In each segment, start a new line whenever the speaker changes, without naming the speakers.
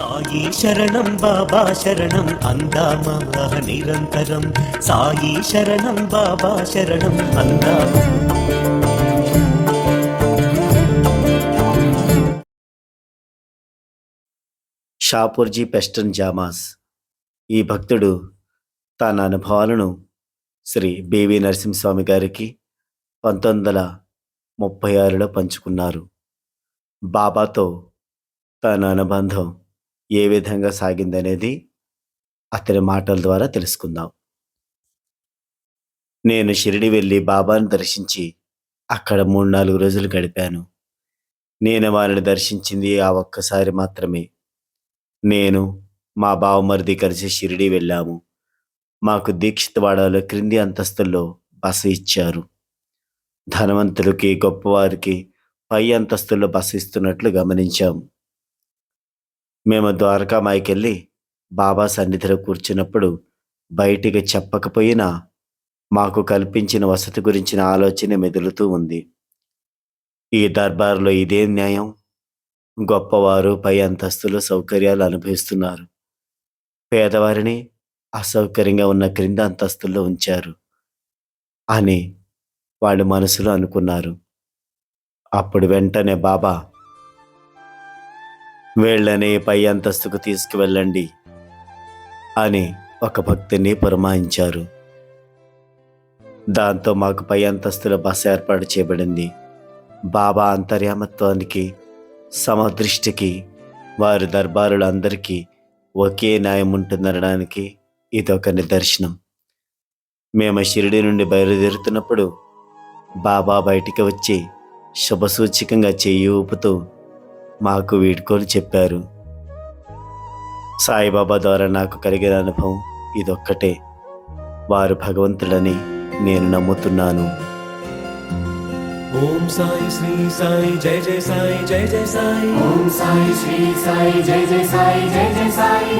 సాయి శరణం బాబా శరణం. అందామా నిరంతరం. సాయి శరణం బాబా శరణం. అందామా
షాపూర్జీ పెస్టన్ జామాస్. ఈ భక్తుడు తన అనుభవాలను శ్రీ బివి నరసింహస్వామి గారికి పంతొమ్మిది వందల ముప్పై ఆరులో పంచుకున్నారు. బాబాతో తన అనుబంధం ఏ విధంగా సాగిందనేది అతని మాటల ద్వారా తెలుసుకుందాం. నేను షిరిడి వెళ్ళి బాబాను దర్శించి అక్కడ మూడు నాలుగు రోజులు గడిపాను. నేను వారిని దర్శించింది ఆ ఒక్కసారి మాత్రమే. నేను మా బావమరిది కలిసి షిరిడి వెళ్ళాము. మాకు దీక్షితవాడలో క్రింది అంతస్తుల్లో బస ఇచ్చారు. ధనవంతులకి గొప్పవారికి పై అంతస్తుల్లో బస ఇస్తున్నట్లు గమనించాము. మేము ద్వారకామాయికెళ్ళి బాబా సన్నిధిలో కూర్చున్నప్పుడు బయటికి చెప్పకపోయినా మాకు కల్పించిన వసతి గురించిన ఆలోచన మెదులుతూ ఉంది. ఈ దర్బార్లో ఇదేం న్యాయం. గొప్పవారు పై అంతస్తులు సౌకర్యాలు అనుభవిస్తున్నారు. పేదవారిని అసౌకర్యంగా ఉన్న క్రింద అంతస్తుల్లో ఉంచారు అని వాళ్ళు మనసులో అనుకున్నారు. అప్పుడు వెంటనే బాబా వీళ్ళని పై అంతస్తుకు తీసుకువెళ్ళండి అని ఒక భక్తిని పురమాయించారు. దాంతో మాకు పై అంతస్తులో బస ఏర్పాటు చేయబడింది. బాబా అంతర్యామత్వానికి సమదృష్టికి వారి దర్బారులందరికీ ఒకే న్యాయం ఉంటుందనడానికి ఇదొక నిదర్శనం. మేము షిరిడి నుండి బయలుదేరుతున్నప్పుడు బాబా బయటికి వచ్చి శుభసూచకంగా చెయ్యి ఊపుతూ మాకు వీడ్కోలు చెప్పారు. సాయిబాబా ద్వారా నాకు కలిగిన అనుభవం ఇదొక్కటే. వారు భగవంతుడని నేను నమ్ముతున్నాను.
ఓం సాయి శ్రీ సాయి జయ జయ సాయి జయ జయ సాయి.
ఓం సాయి శ్రీ సాయి జయ జయ సాయి జయ జయ సాయి.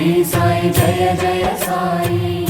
साई जय जय साई।